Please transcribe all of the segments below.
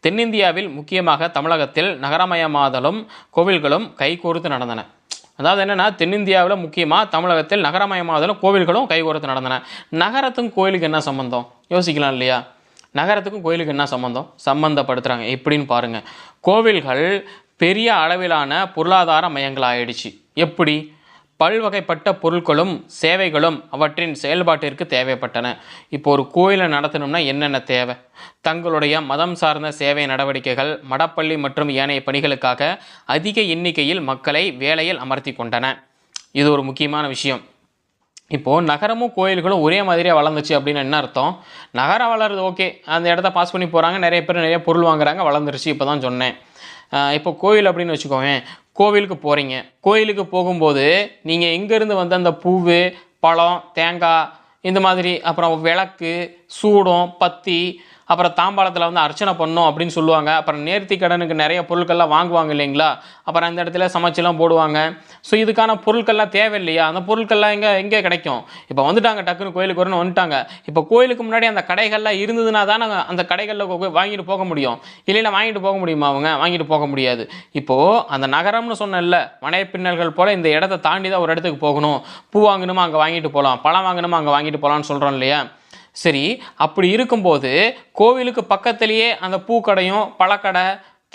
தென்னிந்தியாவில் முக்கியமாக தமிழகத்தில் நகரமயமாதலும் கோவில்களும் கைகோர்த்து நடந்தன. அதாவது என்னென்னா தென்னிந்தியாவில் முக்கியமாக தமிழகத்தில் நகரமயமாதலும் கோவில்களும் கைகோர்த்து நடந்தன. நகரத்துக்கும் கோயிலுக்கு என்ன சம்பந்தம்? யோசிக்கலாம் இல்லையா? நகரத்துக்கும் கோயிலுக்கு என்ன சம்பந்தம்? சம்மந்தப்படுத்துகிறாங்க எப்படின்னு பாருங்கள் கோவில்கள் பெரிய அளவிலான பொருளாதார மையங்கள் மையங்களாயிடுச்சு. எப்படி? பல்வகைப்பட்ட பொருட்களும் சேவைகளும் அவற்றின் செயல்பாட்டிற்கு தேவைப்பட்டன. இப்போ ஒரு கோயிலை நடத்தணும்னா என்னென்ன தேவை? தங்களுடைய மதம் சார்ந்த சேவை நடவடிக்கைகள் மடப்பள்ளி மற்றும் ஏனைய பணிகளுக்காக அதிக எண்ணிக்கையில் மக்களை வேலையில் அமர்த்தி கொண்டன. இது ஒரு முக்கியமான விஷயம். இப்போது நகரமும் கோயில்களும் ஒரே மாதிரியாக வளர்ந்துச்சு அப்படின்னு என்ன அர்த்தம்? நகரம் வளருது ஓகே அந்த இடத்த பாஸ் பண்ணி போகிறாங்க நிறைய பேர் நிறைய பொருள் வாங்குறாங்க. வளர்ந்துருச்சு. இப்போ தான் சொன்னேன் இப்போ கோயில் அப்படின்னு வச்சுக்கோங்க. கோவிலுக்கு போகிறீங்க கோயிலுக்கு போகும்போது நீங்கள் எங்கேருந்து வந்து அந்த பூவு பழம் தேங்காய் இந்த மாதிரி அப்புறம் விளக்கு சூடம் பத்தி அப்புறம் தாம்பாளத்தில் வந்து அர்ச்சனை பண்ணோம் அப்படின்னு சொல்லுவாங்க. அப்புறம் நேர்த்தி கடனுக்கு நிறைய பொருட்கள்லாம் வாங்குவாங்க இல்லைங்களா? அப்புறம் அந்த இடத்துல சமைச்செல்லாம் போடுவாங்க. ஸோ இதுக்கான பொருட்கள்லாம் தேவையில்லையா? அந்த பொருட்கள்லாம் எங்கே எங்கே கிடைக்கும்? இப்போ வந்துட்டாங்க டக்குன்னு கோயிலுக்கு வரணும் வந்துட்டாங்க. இப்போ கோயிலுக்கு முன்னாடி அந்த கடைகள்லாம் இருந்ததுன்னா தான் நாங்கள் அந்த கடைகளில் போய் வாங்கிட்டு போக முடியும். இல்லைன்னா வாங்கிட்டு போக முடியுமா அவங்க? வாங்கிட்டு போக முடியாது. இப்போது அந்த நகரம்னு சொன்னேன்ல மனைப்பின்னல்கள் போல் இந்த இடத்த தாண்டி தான் ஒரு இடத்துக்கு போகணும். பூ வாங்கணுமா அங்கே வாங்கிட்டு போகலாம் பழம் வாங்கணுமா அங்கே வாங்கிட்டு போகலான்னு சொல்கிறோம் இல்லையா? சரி அப்படி இருக்கும்போது கோவிலுக்கு பக்கத்துலேயே அந்த பூக்கடையும் பழக்கடை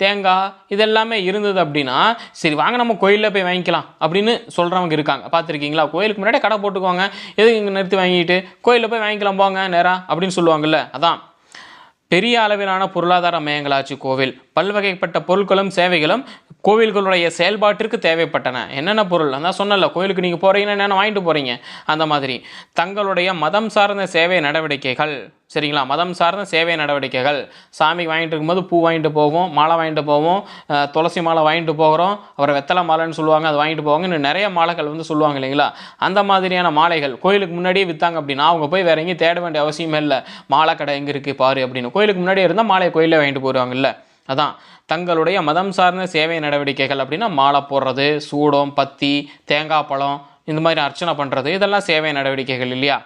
தேங்காய் இதெல்லாமே இருந்தது அப்படின்னா சரி வாங்க நம்ம கோயிலில் போய் வாங்கிக்கலாம் அப்படின்னு சொல்கிறவங்க இருக்காங்க. பார்த்துருக்கீங்களா? கோயிலுக்கு முன்னாடி கடை போட்டுக்கோங்க எதுக்கு இங்கே நிறுத்தி வாங்கிட்டு கோயிலில் போய் வாங்கிக்கலாம் போங்க நேராக அப்படின்னு சொல்லுவாங்கல்ல. அதான். பெரிய அளவிலான பொருளாதார மையங்களாச்சு கோவில். பல்வகைப்பட்ட பொருட்களும் சேவைகளும் கோவில்களுடைய செயல்பாட்டிற்கு தேவைப்பட்டன. என்னென்ன பொருள்? அதான் சொன்னல கோயிலுக்கு நீங்கள் போகிறீங்கன்னா என்னென்ன வாங்கிட்டு போகிறீங்க அந்த மாதிரி. தங்களுடைய மதம் சார்ந்த சேவை நடவடிக்கைகள். சரிங்களா? மதம் சார்ந்த சேவை நடவடிக்கைகள். சாமிக்கு வாங்கிட்டு இருக்கும்போது பூ வாங்கிட்டு போவோம் மாலை வாங்கிட்டு போவோம் துளசி மாலை வாங்கிட்டு போகிறோம். அப்புறம் வெத்தலை மாலைன்னு சொல்லுவாங்க அது வாங்கிட்டு போவாங்க இன்னும் நிறைய மாலைகள் வந்து சொல்லுவாங்க இல்லைங்களா? அந்த மாதிரியான மாலைகள். கோயிலுக்கு முன்னாடியே விற்றாங்க அப்படின்னா அவங்க போய் வேற எங்கேயும் தேட வேண்டிய அவசியமே இல்லை. மாலை கடை எங்கே இருக்குது பாரு அப்படின்னு. கோயிலுக்கு முன்னாடியே இருந்தால் மாலையை கோயிலே வாங்கிட்டு போயிடுவாங்கல்ல அதான். தங்களுடைய மதம் சார்ந்த சேவை நடவடிக்கைகள் அப்படின்னா மாலை போடுறது சூடம் பத்தி தேங்காய் பழம் இந்த மாதிரி அர்ச்சனை பண்ணுறது இதெல்லாம் சேவை நடவடிக்கைகள் இல்லையா?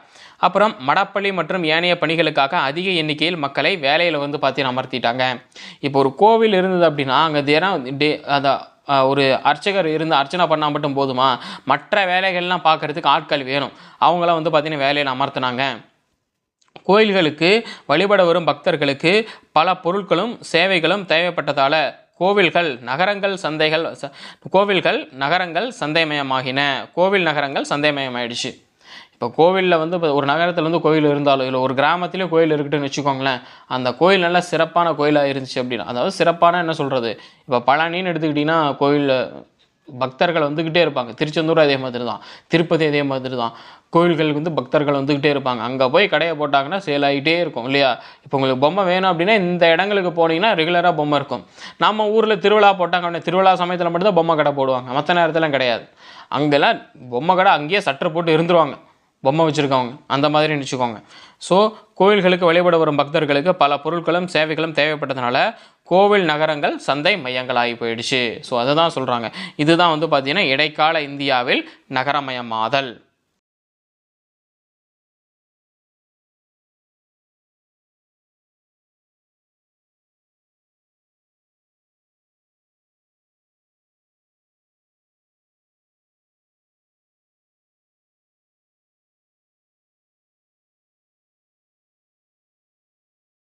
அப்புறம் மடப்பள்ளி மற்றும் ஏனைய பணிகளுக்காக அதிக எண்ணிக்கையில் மக்களை வேலையில் வந்து பார்த்தீங்கன்னா அமர்த்திட்டாங்க. இப்போ ஒரு கோவில் இருந்தது அப்படின்னா அங்கே தினம் டே அந்த ஒரு அர்ச்சகர் இருந்து அர்ச்சனை பண்ணால் மட்டும் போதுமா? மற்ற வேலைகள்லாம் பார்க்கறதுக்கு ஆட்கள் வேணும். அவங்களாம் வந்து பார்த்தீங்கன்னா வேலையில் அமர்த்தினாங்க. கோயில்களுக்கு வழிபட வரும் பக்தர்களுக்கு பல பொருட்களும் சேவைகளும் தேவைப்பட்டதால் கோவில்கள் நகரங்கள் சந்தைகள் ச- கோவில்கள் நகரங்கள் சந்தைமயமாகின. கோவில் நகரங்கள் சந்தைமயமாயிடுச்சு. இப்போ கோவிலில் வந்து இப்போ ஒரு நகரத்தில் வந்து கோயில் இருந்தாலும் இல்லை ஒரு கிராமத்திலே கோயில் இருக்குதுன்னு வச்சுக்கோங்களேன் அந்த கோயில் நல்லா சிறப்பான கோயிலாக இருந்துச்சு அப்படின்னா அதாவது சிறப்பான என்ன சொல்கிறது இப்போ பழனின்னு எடுத்துக்கிட்டிங்கன்னா கோயிலில் பக்தர்கள் வந்துக்கிட்டே இருப்பாங்க. திருச்செந்தூர் அதே மாதிரி தான் திருப்பதி அதே மாதிரி தான். கோயில்களுக்கு வந்து பக்தர்கள் வந்துக்கிட்டே இருப்பாங்க. அங்கே போய் கடையை போட்டாங்கன்னா சேல் ஆகிட்டே இருக்கும் இல்லையா? இப்போ உங்களுக்கு பொம்மை வேணும் அப்படின்னா இந்த இடங்களுக்கு போனீங்கன்னா ரெகுலராக பொம்மை இருக்கும். நம்ம ஊரில் திருவிழா போட்டாங்க அப்படின்னா திருவிழா சமயத்தில் மட்டும்தான் பொம்மை கடை போடுவாங்க. மற்ற நேரத்துலலாம் கிடையாது. அங்கெல்லாம் பொம்மை கடை அங்கேயே சட்டர் போட்டு இருந்துருவாங்க. பொம்மை வச்சுருக்கவங்க அந்த மாதிரி நினச்சிக்கோங்க. ஸோ கோவில்களுக்கு வழிபட வரும் பக்தர்களுக்கு பல பொருட்களும் சேவைகளும் தேவைப்பட்டதுனால கோவில் நகரங்கள் சந்தை மையங்களாகி போயிடுச்சு. ஸோ அதை தான் சொல்கிறாங்க இதுதான் வந்து பார்த்திங்கன்னா இடைக்கால இந்தியாவில் நகரமயமாதல்.